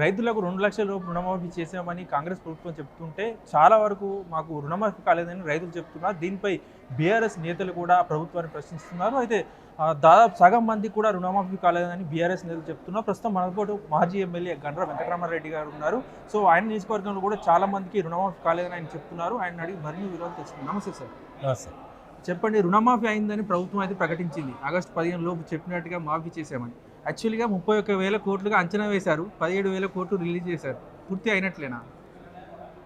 రైతులకు రెండు లక్షల రూపాయలు రుణమాఫీ చేసామని కాంగ్రెస్ ప్రభుత్వం చెప్తుంటే చాలా వరకు మాకు రుణమాఫీ కాలేదని రైతులు చెప్తున్నారు. దీనిపై బీఆర్ఎస్ నేతలు కూడా ప్రభుత్వాన్ని ప్రశ్నిస్తున్నారు. అయితే దాదాపు సగం మంది కూడా రుణమాఫీ కాలేదని బీఆర్ఎస్ నేతలు చెప్తున్నారు. ప్రస్తుతం మనతో మాజీ ఎమ్మెల్యే గండ్ర వెంకటరామారెడ్డి గారు ఉన్నారు. సో ఆయన నియోజకవర్గంలో కూడా చాలా మందికి రుణమాఫీ కాలేదని ఆయన చెప్తున్నారు. ఆయన అడిగి మరిన్ని వివరాలు తెలుసుకుందాం. నమస్తే సార్. నమస్తే. చెప్పండి రుణమాఫీ అయిందని ప్రభుత్వం అయితే ప్రకటించింది. ఆగస్టు పదిహేను లోపు చెప్పినట్టుగా మాఫీ చేశామని. యాక్చువల్గా ముప్పై ఒక్క వేల కోట్లుగా అంచనా వేశారు. పదిహేడు వేల కోట్లు రిలీజ్ చేశారు. పూర్తి అయినట్లేనా?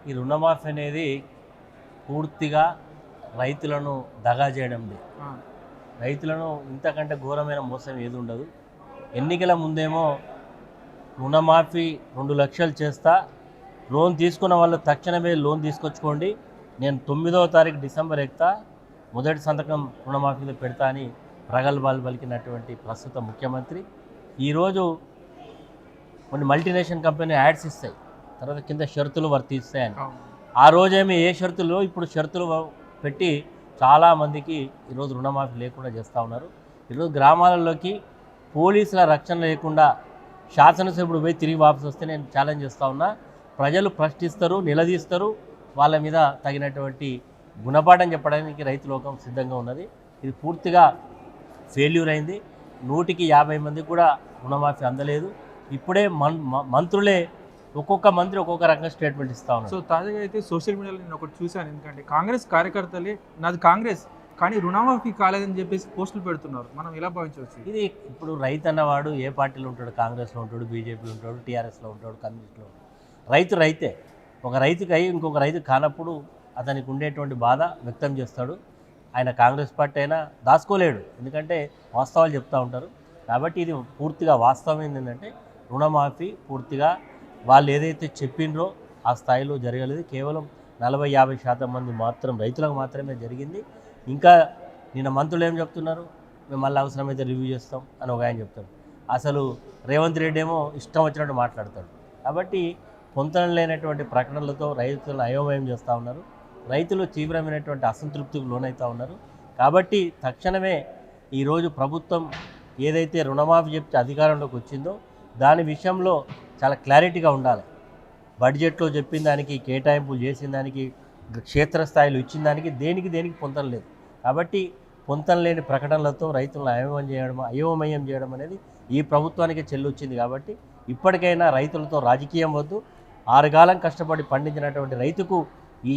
ఈ రుణమాఫీ అనేది పూర్తిగా రైతులను దగా చేయడంది. రైతులను ఇంతకంటే ఘోరమైన మోసం ఏది ఉండదు. ఎన్నికల ముందేమో రుణమాఫీ రెండు లక్షలు చేస్తా లోన్ తీసుకున్న వాళ్ళు తక్షణమే లోన్ తీసుకొచ్చుకోండి నేను తొమ్మిదవ తారీఖు డిసెంబర్ ఎక్కుతా మొదటి సంతకం రుణమాఫీలో పెడతా అని ప్రగల్భాలు పలికినటువంటి ప్రస్తుత ముఖ్యమంత్రి ఈరోజు కొన్ని మల్టీనేషనల్ కంపెనీ యాడ్స్ ఇస్తాయి. తర్వాత కింద షరతులు వర్తిస్తాయని. ఆ రోజేమి ఏ షరతులు ఇప్పుడు షరతులు పెట్టి చాలామందికి ఈరోజు రుణమాఫీ లేకుండా చేస్తూ ఉన్నారు. ఈరోజు గ్రామాలలోకి పోలీసుల రక్షణ లేకుండా శాసనసభ్యుడు పోయి తిరిగి వాపసు వస్తే నేను ఛాలెంజ్ చేస్తూ ఉన్నా. ప్రజలు ప్రశ్నిస్తారు నిలదీస్తారు. వాళ్ళ మీద తగినటువంటి గుణపాఠం చెప్పడానికి రైతు లోకం సిద్ధంగా ఉన్నది. ఇది పూర్తిగా ఫెయిల్యూర్ అయింది. నూటికి యాభై మందికి కూడా రుణమాఫీ అందలేదు. ఇప్పుడే మన్ మంత్రులే ఒక్కొక్క మంత్రి ఒక్కొక్క రకంగా స్టేట్మెంట్ ఇస్తా ఉన్నారు. సో తాజాగా అయితే సోషల్ మీడియాలో నేను ఒకటి చూశాను. ఎందుకంటే కాంగ్రెస్ కార్యకర్తలే నాది కాంగ్రెస్ కానీ రుణమాఫీ కాలేదని చెప్పేసి పోస్టులు పెడుతున్నారు. మనం ఎలా భావించవచ్చు? ఇది ఇప్పుడు రైతు అన్నవాడు ఏ పార్టీలో ఉంటాడు? కాంగ్రెస్లో ఉంటాడు బీజేపీలో ఉంటాడు టీఆర్ఎస్లో ఉంటాడు కమ్యూనిస్ట్లో ఉంటాడు. రైతు రైతే. ఒక రైతుకి అయి ఇంకొక రైతు కానప్పుడు అతనికి ఉండేటువంటి బాధ వ్యక్తం చేస్తాడు. ఆయన కాంగ్రెస్ పార్టీ అయినా దాచుకోలేడు. ఎందుకంటే వాస్తవాలు చెప్తూ ఉంటారు. కాబట్టి ఇది పూర్తిగా వాస్తవం ఏంటంటే రుణమాఫీ పూర్తిగా వాళ్ళు ఏదైతే చెప్పిండ్రో ఆ స్థాయిలో జరగలేదు. కేవలం నలభై యాభై శాతం మంది మాత్రం రైతులకు మాత్రమే జరిగింది. ఇంకా నిన్న మంత్రులు ఏం చెప్తున్నారు? మేము మళ్ళీ అవసరమైతే రివ్యూ చేస్తాం అని ఒక ఆయన చెప్తాడు అసలు రేవంత్ రెడ్డి ఏమో ఇష్టం వచ్చినట్టు మాట్లాడతాడు. కాబట్టి పొంతన లేనటువంటి ప్రకటనలతో రైతులను అయోమయం చేస్తూ ఉన్నారు. రైతులు తీవ్రమైనటువంటి అసంతృప్తికి లోనవుతూ ఉన్నారు. కాబట్టి తక్షణమే ఈరోజు ప్రభుత్వం ఏదైతే రుణమాఫీ చెప్తే అధికారంలోకి వచ్చిందో దాని విషయంలో చాలా క్లారిటీగా ఉండాలి. బడ్జెట్లో చెప్పిన దానికి కేటాయింపులు చేసిన దానికి క్షేత్రస్థాయిలో ఇచ్చిన దానికి దేనికి దేనికి పొంతం లేదు. కాబట్టి పొంతం లేని ప్రకటనలతో రైతులను అయోమయం చేయడం అయోమయం చేయడం అనేది ఈ ప్రభుత్వానికి చెల్లొచ్చింది కాబట్టి ఇప్పటికైనా రైతులతో రాజకీయం వద్దు. ఆరుగాలం కష్టపడి పండించినటువంటి రైతుకు ఈ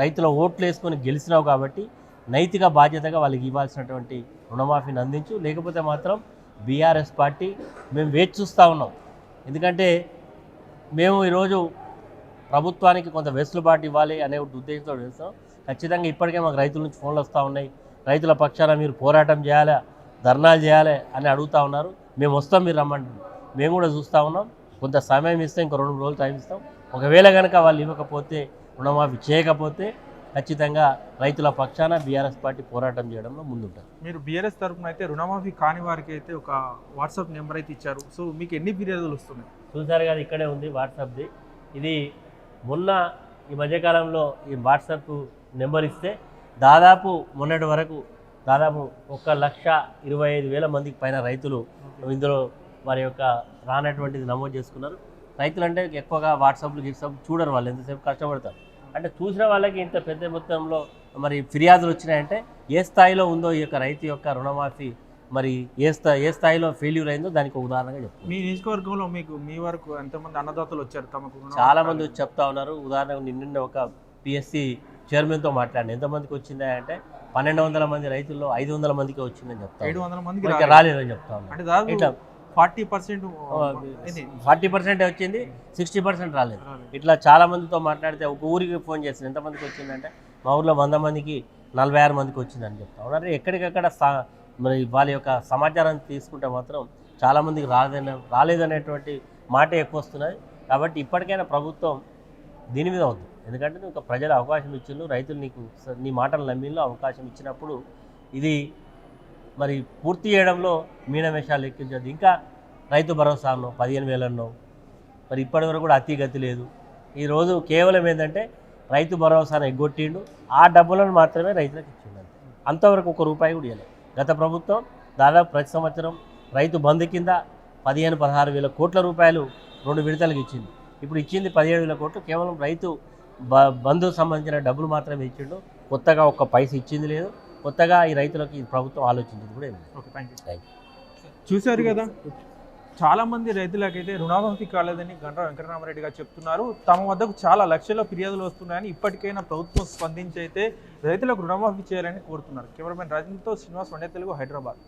రైతుల ఓట్లు వేసుకొని గెలిచినావు కాబట్టి నైతిక బాధ్యతగా వాళ్ళకి ఇవ్వాల్సినటువంటి రుణమాఫీని అందించు లేకపోతే మాత్రం బీఆర్ఎస్ పార్టీ మేము వేచి చూస్తూ ఉన్నాం. ఎందుకంటే మేము ఈరోజు ప్రభుత్వానికి కొంత వెసులుబాటు ఇవ్వాలి అనే ఒక ఉద్దేశంతో చేస్తాం ఖచ్చితంగా ఇప్పటికే మాకు రైతుల నుంచి ఫోన్లు వస్తూ ఉన్నాయి. రైతుల పక్షాన మీరు పోరాటం చేయాలా? ధర్నాలు చేయాలి? అని అడుగుతూ ఉన్నారు. మేము వస్తాం మీరు రమ్మండి. మేము కూడా చూస్తూ ఉన్నాం. కొంత సమయం ఇస్తే ఇంకో రెండు రోజులు టైం ఇస్తాం. ఒకవేళ కనుక వాళ్ళు ఇవ్వకపోతే రుణమాఫీ చేయకపోతే ఖచ్చితంగా రైతుల పక్షాన బీఆర్ఎస్ పార్టీ పోరాటం చేయడంలో ముందుంటారు మీరు బీఆర్ఎస్ తరఫున అయితే రుణమాఫీ కాని వారికి అయితే ఒక వాట్సాప్ నెంబర్ అయితే ఇచ్చారు. సో మీకు ఎన్ని ఫిర్యాదులు వస్తున్నాయి? చూసారు కదా ఇక్కడే ఉంది వాట్సాప్ది ఇది మొన్న ఈ మధ్యకాలంలో ఈ వాట్సాప్ నెంబర్ ఇస్తే దాదాపు మొన్నటి వరకు దాదాపు ఒక లక్ష ఇరవై ఐదు వేల మందికి పైన రైతులు ఇందులో వారి యొక్క రానటువంటిది నమోదు చేసుకున్నారు. రైతులు అంటే ఎక్కువగా వాట్సాప్లు గిట్సాప్ చూడరు వాళ్ళు ఎంతసేపు కష్టపడతారు. అంటే చూసిన వాళ్ళకి ఇంత పెద్ద మొత్తంలో మరి ఫిర్యాదులు వచ్చినాయంటే ఏ స్థాయిలో ఉందో ఈ యొక్క రైతు యొక్క రుణమాఫీ మరి ఏ స్థా ఏ స్థాయిలో ఫెయిల్యూర్ అయిందో దానికి ఉదాహరణగా చెప్తాను. మీ నియోజకవర్గంలో మీకు మీ వరకు ఎంతమంది అన్నదాతలు వచ్చారు? తమకు చాలా మంది. వచ్చి చెప్తా ఉన్నారు. ఉదాహరణకు నిన్న ఒక పిఎస్సి చైర్మన్తో మాట్లాడిన ఎంతమందికి వచ్చిందా అంటే పన్నెండు వందల మంది రైతుల్లో ఐదు వందల మందికి వచ్చిందని చెప్తా ఏడు వందల మందికి రాలేదు. రాలేదని చెప్తా ఉన్నారు. అంటే ఫార్టీ పర్సెంట్ ఫార్టీ పర్సెంట్ వచ్చింది సిక్స్టీ పర్సెంట్ రాలేదు. ఇట్లా చాలా మందితో మాట్లాడితే ఒక ఊరికి ఫోన్ చేసింది ఎంతమందికి వచ్చిందంటే మా ఊర్లో వంద మందికి నలభై ఆరు మందికి వచ్చిందని చెప్తా ఉన్నారు. ఎక్కడికక్కడ మరి వాళ్ళ యొక్క సమాచారాన్ని తీసుకుంటే మాత్రం చాలామందికి రాలేదనే రాలేదనేటువంటి మాట ఎక్కువ వస్తున్నది కాబట్టి ఇప్పటికైనా ప్రభుత్వం దీని మీద వద్దు. ఎందుకంటే నువ్వు ప్రజలు అవకాశం ఇచ్చిండు రైతులు నీకు నీ మాటలు నమ్మిలో అవకాశం ఇచ్చినప్పుడు ఇది మరి పూర్తి చేయడంలో మీనమేషాలు ఎక్కించదు ఇంకా రైతు భరోసా పదిహేను వేలు అన్నావు. మరి ఇప్పటివరకు కూడా అతిగతి లేదు. ఈరోజు కేవలం ఏంటంటే రైతు భరోసాను ఎగ్గొట్టిండు. ఆ డబ్బులను మాత్రమే రైతులకు ఇచ్చిండు అంతవరకు ఒక రూపాయి కూడా ఇవ్వలేదు గత ప్రభుత్వం దాదాపు ప్రతి సంవత్సరం రైతు బంధు కింద పదిహేను పదహారు వేల కోట్ల రూపాయలు రెండు విడతలకు ఇచ్చింది. ఇప్పుడు ఇచ్చింది పదిహేడు వేల కోట్లు. కేవలం రైతు బ బంధుకు సంబంధించిన డబ్బులు మాత్రమే ఇచ్చిండు. కొత్తగా ఒక్క పైస ఇచ్చింది లేదు. కొత్తగా ఈ రైతులకు ఈ ప్రభుత్వం ఆలోచించింది కూడా ఏం లేదు. ఓకే థ్యాంక్ యూ Thank చూశారు కదా చాలా మంది రైతులకైతే రుణమాఫీ కాలేదని గండ్ర వెంకటరామరెడ్డి గారు చెప్తున్నారు. తమ వద్దకు చాలా లక్షల ఫిర్యాదులు వస్తున్నాయని ఇప్పటికైనా ప్రభుత్వం స్పందించి అయితే రైతులకు రుణమాఫీ చేయాలని కోరుతున్నారు. కెమెరామెన్ రాజేంద్రతో శ్రీనివాస్ వండే తెలుగు హైదరాబాద్.